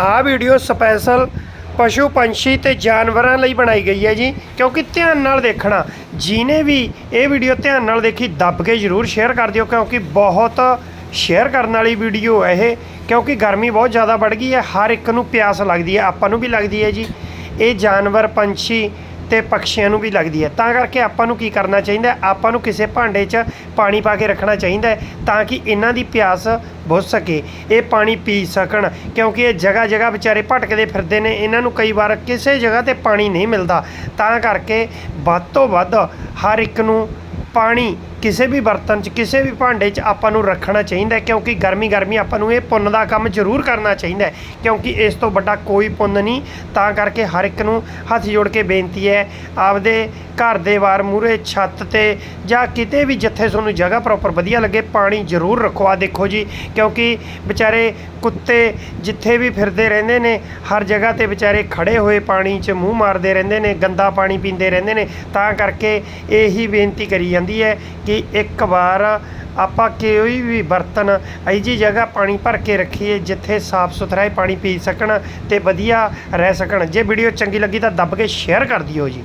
ਆਹ video special ਪਸ਼ੂ ਪੰਛੀ ਤੇ ਜਾਨਵਰਾਂ ਲਈ ਬਣਾਈ ਗਈ ਹੈ ਜੀ, ਕਿਉਂਕਿ ਧਿਆਨ ਨਾਲ ਦੇਖਣਾ। ਜਿਨੇ ਵੀ ਇਹ ਵੀਡੀਓ ਧਿਆਨ ਨਾਲ ਦੇਖੀ, ਦੱਬ ਕੇ ਜ਼ਰੂਰ ਸ਼ੇਅਰ ਕਰ ਦਿਓ, ਕਿਉਂਕਿ ਬਹੁਤ ਸ਼ੇਅਰ ਕਰਨ ਵਾਲੀ ਵੀਡੀਓ ਹੈ ਇਹ, ਕਿਉਂਕਿ ਗਰਮੀ ਬਹੁਤ ਜ਼ਿਆਦਾ ਵੱਧ ਗਈ ਹੈ, ਹਰ ਇੱਕ ਨੂੰ ਪਿਆਸ ਲੱਗਦੀ ਹੈ, ਆਪਾਂ ਨੂੰ ਵੀ ਲੱਗਦੀ ਹੈ ਜੀ। ਇਹ ਜਾਨਵਰ, ਪੰਛੀ ਤੇ ਪੰਛੀਆਂ ਨੂੰ ਵੀ ਲੱਗਦੀ ਹੈ। ਤਾਂ ਕਰਕੇ ਆਪਾਂ ਨੂੰ ਕੀ ਕਰਨਾ ਚਾਹੀਦਾ ਆਪਾਂ ਨੂੰ ਕਿਸੇ ਭਾਂਡੇ 'ਚ ਪਾਣੀ ਪਾ ਕੇ ਰੱਖਣਾ ਚਾਹੀਦਾ ਤਾਂ ਕਿ ਇਹਨਾਂ ਦੀ ਪਿਆਸ ਬੁੱਝ ਸਕੇ। ਇਹ ਪਾਣੀ ਪੀ ਸਕਣ ਕਿਉਂਕਿ ਇਹ ਜਗ੍ਹਾ ਜਗ੍ਹਾ ਵਿਚਾਰੇ ਭਟਕਦੇ ਫਿਰਦੇ ਨੇ। ਇਹਨਾਂ ਨੂੰ ਕਈ ਵਾਰ ਕਿਸੇ ਜਗ੍ਹਾ ਤੇ ਪਾਣੀ ਨਹੀਂ ਮਿਲਦਾ। ਤਾਂ ਕਰਕੇ ਵੱਧ ਤੋਂ ਵੱਧ ਹਰ ਇੱਕ ਨੂੰ ਪਾਣੀ ਕਿਸੇ ਵੀ ਬਰਤਨ 'ਚ, ਕਿਸੇ ਵੀ ਭਾਂਡੇ 'ਚ ਆਪਾਂ ਨੂੰ ਰੱਖਣਾ ਚਾਹੀਦਾ ਕਿਉਂਕਿ ਗਰਮੀ ਗਰਮੀ ਆਪਾਂ ਨੂੰ ਇਹ ਪੁੰਨ ਦਾ ਕੰਮ ਜ਼ਰੂਰ ਕਰਨਾ ਚਾਹੀਦਾ ਕਿਉਂਕਿ ਇਸ ਤੋਂ ਵੱਡਾ ਕੋਈ ਪੁੰਨ ਨਹੀਂ। ਤਾਂ ਕਰਕੇ ਹਰ ਇੱਕ ਨੂੰ ਹੱਥ ਜੋੜ ਕੇ ਬੇਨਤੀ ਹੈ, ਆਪਦੇ ਘਰ ਦੇ ਵਾਰ ਮੂਹਰੇ ਛੱਤ ਤੇ ਜਾਂ ਕਿਤੇ ਵੀ ਜਿੱਥੇ ਤੁਹਾਨੂੰ ਜਗ੍ਹਾ ਪ੍ਰੋਪਰ ਵਧੀਆ ਲੱਗੇ, ਪਾਣੀ ਜ਼ਰੂਰ ਰੱਖੋ। ਆ ਦੇਖੋ ਜੀ, ਕਿਉਂਕਿ ਵਿਚਾਰੇ ਕੁੱਤੇ ਜਿੱਥੇ ਵੀ ਫਿਰਦੇ ਰਹਿੰਦੇ ਨੇ, ਹਰ ਜਗ੍ਹਾ ਤੇ ਵਿਚਾਰੇ ਖੜੇ ਹੋਏ ਪਾਣੀ 'ਚ ਮੂੰਹ ਮਾਰਦੇ ਰਹਿੰਦੇ ਨੇ, ਗੰਦਾ ਪਾਣੀ ਪੀਂਦੇ ਰਹਿੰਦੇ ਨੇ। ਤਾਂ ਕਰਕੇ ਇਹੀ ਬੇਨਤੀ ਕਰੀ ਜਾਂਦੀ ਹੈ ਕਿ ਇੱਕ ਵਾਰ ਆਪਾਂ ਕੋਈ ਵੀ ਬਰਤਨ ਇਹੀ ਜੀ ਜਗ੍ਹਾ ਪਾਣੀ ਭਰ ਕੇ ਰੱਖੀਏ ਜਿੱਥੇ ਸਾਫ਼ ਸੁਥਰਾ ਪਾਣੀ ਪੀ ਸਕਣ ਤੇ ਵਧੀਆ ਰਹਿ ਸਕਣ। ਜੇ ਵੀਡੀਓ ਚੰਗੀ ਲੱਗੀ ਤਾਂ ਦੱਬ ਕੇ ਸ਼ੇਅਰ ਕਰ ਦਿਓ ਜੀ।